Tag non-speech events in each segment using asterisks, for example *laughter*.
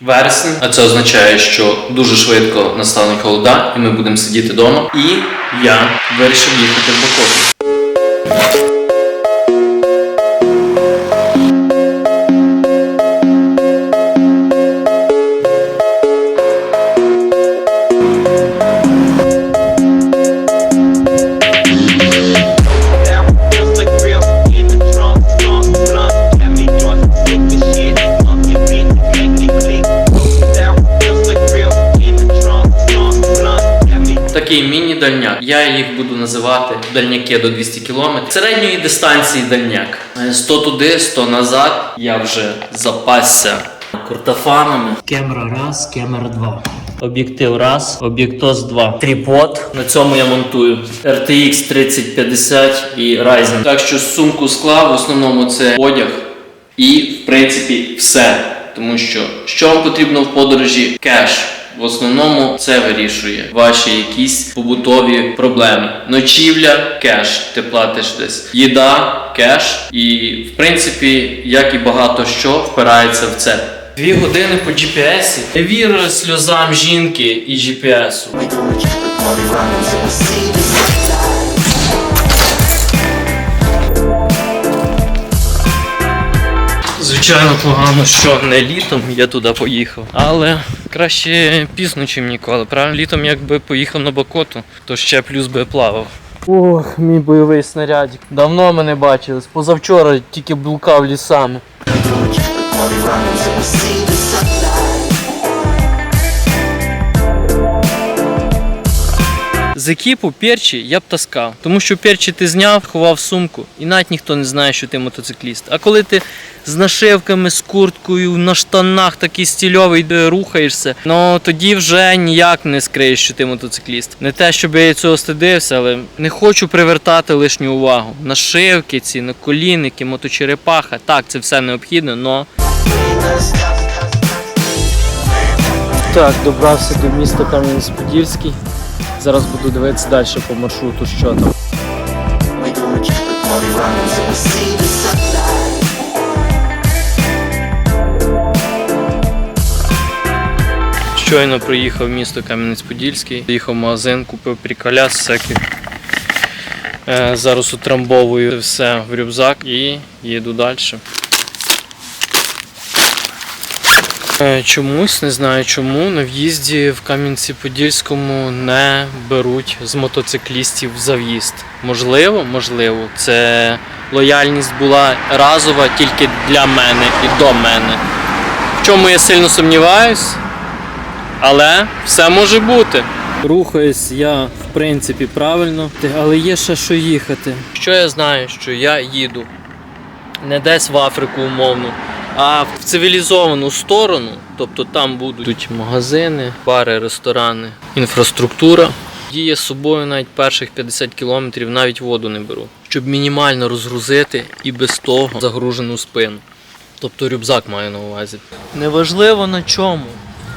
Вересень, а це означає, що дуже швидко настануть холода, і ми будемо сидіти вдома. І я вирішив їхати в Бакоту. Такий міні-дальняк. Я їх буду називати дальняки до 200 км. Середньої дистанції дальняк. Е, 100 туди, 100 назад. Я вже запасся куртофанами. Камера раз, камера два. Об'єктив раз, об'єктоз два. Тріпод. На цьому я монтую RTX 3050 і Ryzen. Так що сумку склав, в основному це одяг. І, в принципі, все. Тому що що вам потрібно в подорожі? Кеш. В основному це вирішує ваші якісь побутові проблеми. Ночівля, кеш, ти платиш десь. Їда, кеш. І в принципі, як і багато що впирається в це. Дві години по GPS. Не вір сльозам жінки і GPS. Звичайно, погано, що не літом я туди поїхав. Але краще пізно, чим ніколи. Правильно, літом якби поїхав на Бакоту, то ще плюс би плавав. Ох, мій бойовий снарядик. Давно ми не бачились. Позавчора тільки блукав лісами. Екіпу перчі я б таскав, тому що перчі ти зняв, ховав сумку, і навіть ніхто не знає, що ти мотоцикліст. А коли ти з нашивками, з курткою, на штанах такий стільовий рухаєшся, ну тоді вже ніяк не скриєш, що ти мотоцикліст. Не те, щоб я цього стидився, але не хочу привертати лишню увагу. Нашивки ці, наколінники, моточерепаха, так, це все необхідно, но. Так, добрався до міста Кам'янець-Подільський. Зараз буду дивитися далі по маршруту, що там. Щойно приїхав в місто Кам'янець-Подільський, їхав в магазин, купив приколяс всяких. Е, Зараз утрамбовую все в рюкзак і їду далі. Е, Чомусь, не знаю чому, на в'їзді в Кам'янці-Подільському не беруть з мотоциклістів за в'їзд. Можливо, можливо, це лояльність була разова тільки для мене і до мене. В чому я сильно сумніваюсь, але все може бути. Рухаюсь я в принципі правильно, але є ще що їхати. Що я знаю, що я їду не десь в Африку умовно, а в цивілізовану сторону, тобто там будуть магазини, бари, ресторани, інфраструктура. Діє з собою навіть перших 50 кілометрів, навіть воду не беру, щоб мінімально розгрузити і без того загружену спину. Тобто рюкзак маю на увазі. Неважливо на чому,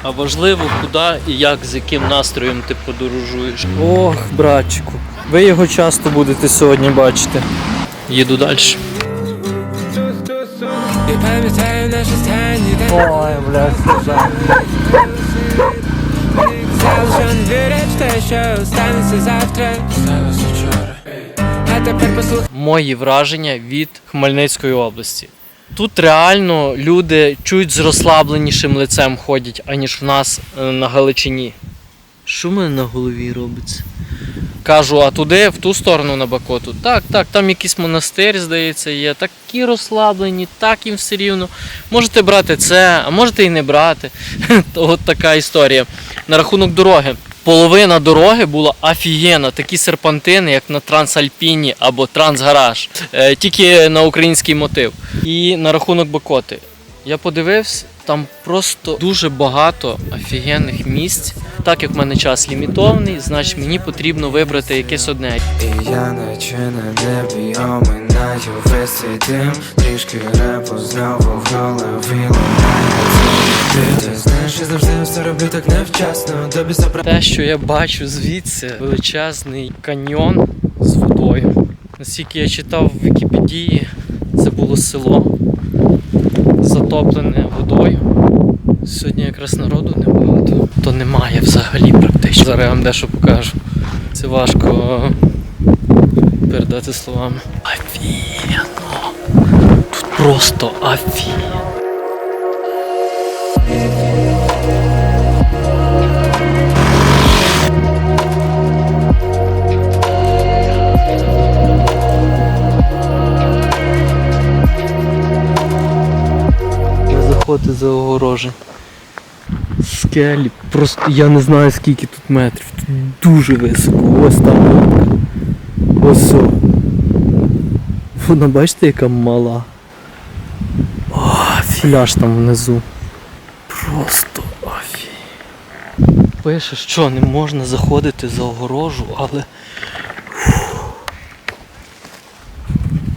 а важливо куди і як з яким настроєм ти подорожуєш. Ох, братчику, ви його часто будете сьогодні бачити. Їду далі. Ой, блядь, завтра А тепер послухай мої враження від Хмельницької області. Тут реально люди чуть з розслабленішим лицем ходять, аніж в нас е, на Галичині. Що в мене на голові робиться? Кажу, а туди, в ту сторону на Бакоту. Так, так, там якийсь монастир, здається, є. Такі розслаблені, так їм все рівно. Можете брати це, а можете і не брати. *laughs* От така історія. На рахунок дороги. Половина дороги була офігенна, такі серпантини, як на Трансальпіні або Трансгараж. Е, тільки на український мотив. І на рахунок Бакоти. Я подивився, там просто дуже багато офігенних місць. Так як в мене час лімітований, значить мені потрібно вибрати якесь одне. І я наче на небі оминаю весь цей дим Трішки репу знову в голові Ти знаєш, я завжди все роблю так невчасно Тобі все Те, що я бачу звідси, величезний каньйон з водою. Наскільки я читав в Вікіпедії, це було село, затоплене водою. Сьогодні якраз народу небагато. То немає взагалі практично. Зараз я вам дещо покажу. Це важко передати словами. Офігенно! Тут просто офігенно! За огорожі. Скелі, просто я не знаю скільки тут метрів. Тут дуже високо. Ось там. Ось. Вона бачите, яка мала. О, філяж там внизу. Просто офі. Пише, що не можна заходити за огорожу, але.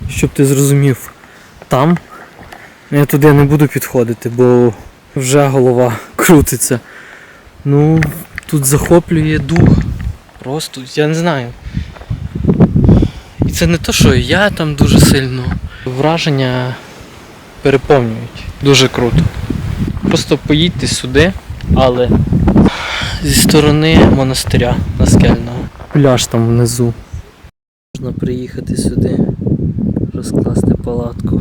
Щоб ти зрозумів, там я туди не буду підходити, бо вже голова крутиться. Ну, тут захоплює дух. Просто, я не знаю. І це не то, що я там дуже сильно. Враження переповнюють. Дуже круто. Просто поїдьте сюди, але зі сторони монастиря наскельного. Пляж там внизу. Можна приїхати сюди, розкласти палатку.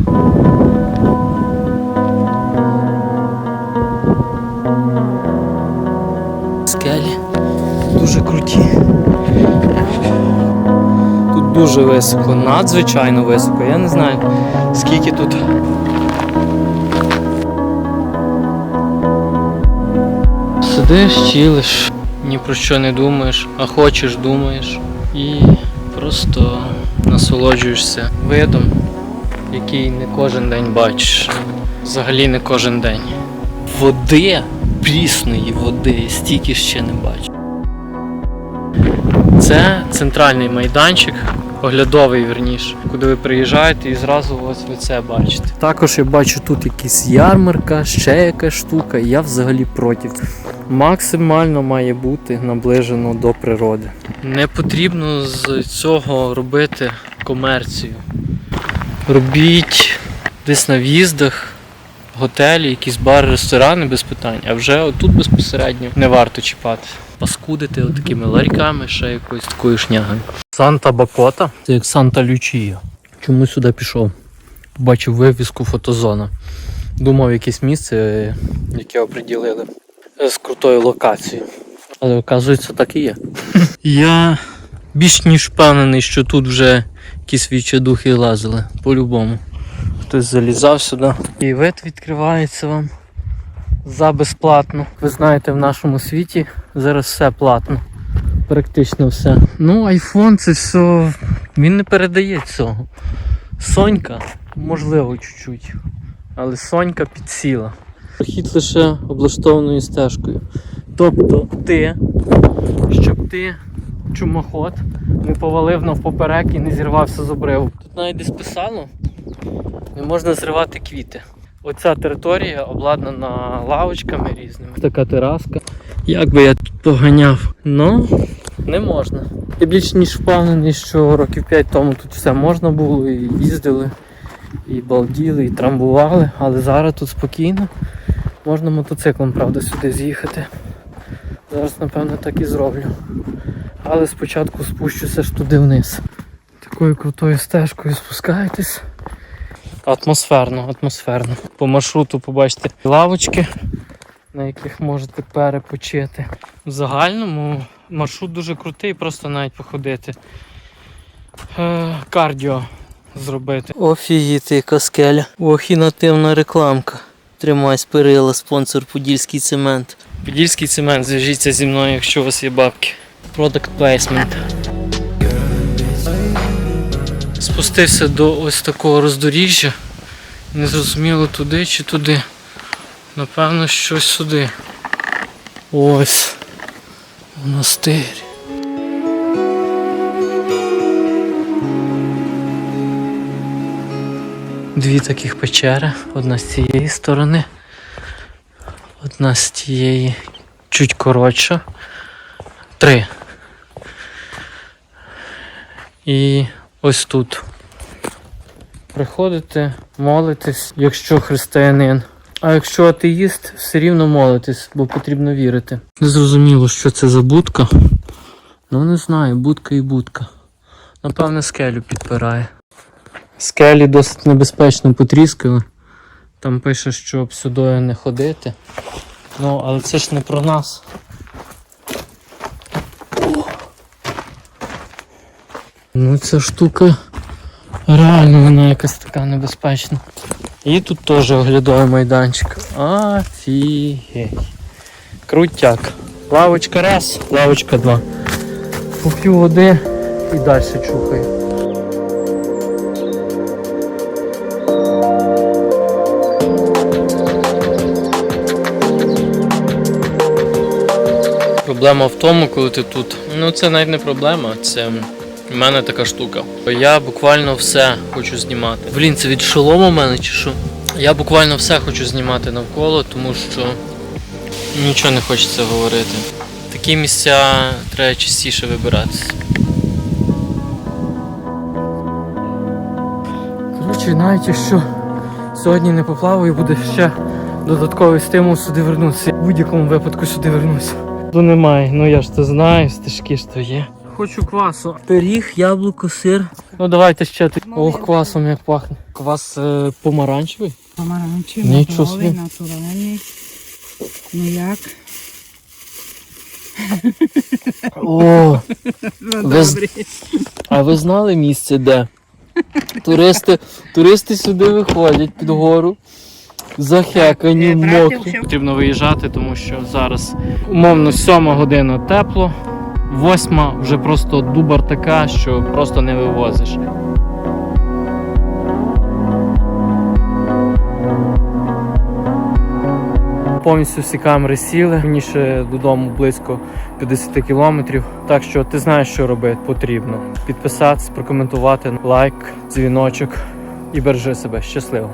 Дуже круті. Тут дуже високо, надзвичайно високо. Я не знаю скільки тут. Сидиш, чилиш, ні про що не думаєш, а хочеш, думаєш. І просто насолоджуєшся видом, який не кожен день бачиш. Взагалі не кожен день. Води, прісної води, стільки ще не бачу. Це центральний майданчик, оглядовий верніше, куди ви приїжджаєте і зразу ось ви це бачите. Також я бачу тут якісь ярмарка, ще якась штука, і я взагалі проти. Максимально має бути наближено до природи. Не потрібно з цього робити комерцію. Робіть десь на в'їздах, готелі, якісь бари, ресторани без питань, а вже отут безпосередньо не варто чіпати. Паскудити такими ларьками, ще якоюсь такою шнягою. Санта Бакота. Це як Санта Лючія. Чому сюди пішов? Побачив вивіску фотозона. Думав якесь місце, яке оприділили з крутою локацією. Але оказується так і є. *laughs* Я більш ніж впевнений, що тут вже якісь відчадухи лазили. По-любому. Хтось залізав сюди. І вид відкривається вам за безплатно. Ви знаєте, в нашому світі зараз все платно. Практично все. Ну, айфон це все. Він не передає цього. Сонька, можливо, чуть-чуть. Але Сонька підсіла. Прохід лише облаштованою стежкою. Тобто ти, щоб ти, чумоход, не повалив навпоперек і не зірвався з обриву. Тут навіть десь писало, не можна зривати квіти. Оця територія обладнана лавочками різними. Така тераска. Як би я тут поганяв? Ну, не можна. Я більш ніж впевнений, що років 5 тому тут все можна було, і їздили, і балділи, і трамбували, але зараз тут спокійно. Можна мотоциклом, правда, сюди з'їхати. Зараз, напевно, так і зроблю. Але спочатку спущуся ж туди вниз. Такою крутою стежкою спускаєтесь. Атмосферно, атмосферно. По маршруту побачите лавочки, на яких можете перепочити. В загальному маршрут дуже крутий, просто навіть походити. Е, кардіо зробити. Офігіти, яка скеля. Ох і нативна рекламка. Тримай спирила, спонсор Подільський цемент. Подільський цемент, зв'яжіться зі мною, якщо у вас є бабки. Product placement. Спустився до ось такого роздоріжжя. Не зрозуміло туди чи туди. Напевно, щось сюди. Ось. Монастир. Дві таких печери. Одна з цієї сторони. Одна з тієї чуть коротша. Три. І ось тут. Приходите, молитесь, якщо християнин. А якщо атеїст, все рівно молитись, бо потрібно вірити. Не зрозуміло, що це за будка. Ну не знаю, будка і будка. Напевне, скелю підпирає. Скелі досить небезпечно потріскали. Там пише, щоб сюди не ходити. Ну, але це ж не про нас. Ну, ця штука реально вона якась така небезпечна. І тут теж оглядовий майданчик. Офігеть. Крутяк. Лавочка раз, лавочка два. Поп'ю води і далі чухаю. Проблема в тому, коли ти тут. Ну це навіть не проблема, це в мене така штука. Я буквально все хочу знімати. Блін, це від шолома мене чи що? Я буквально все хочу знімати навколо, тому що нічого не хочеться говорити. Такі місця треба частіше вибиратися. Коротше, навіть якщо сьогодні не поплаваю, буде ще додатковий стимул сюди вернутися. В будь-якому випадку сюди вернуся. То немає, ну я ж це знаю, стежки ж то є. Хочу квасу. Пиріг, яблуко, сир. Ну давайте ще тут. Ох, квасом як пахне. Квас е, помаранчевий. Помаранчевий, Нічого собі. натуральний. Ну як? О, *laughs* Ну, Ви з- а ви знали місце де? Туристи, туристи сюди виходять під гору. Захекані, Е, брати мокрі. Потрібно виїжджати, тому що зараз умовно сьома година тепло, восьма вже просто дубар така, що просто не вивозиш. Повністю всі камери сіли. Мені ще додому близько 50 кілометрів. Так що ти знаєш, що робити потрібно. Підписатись, прокоментувати, лайк, дзвіночок і бережи себе. Щасливо!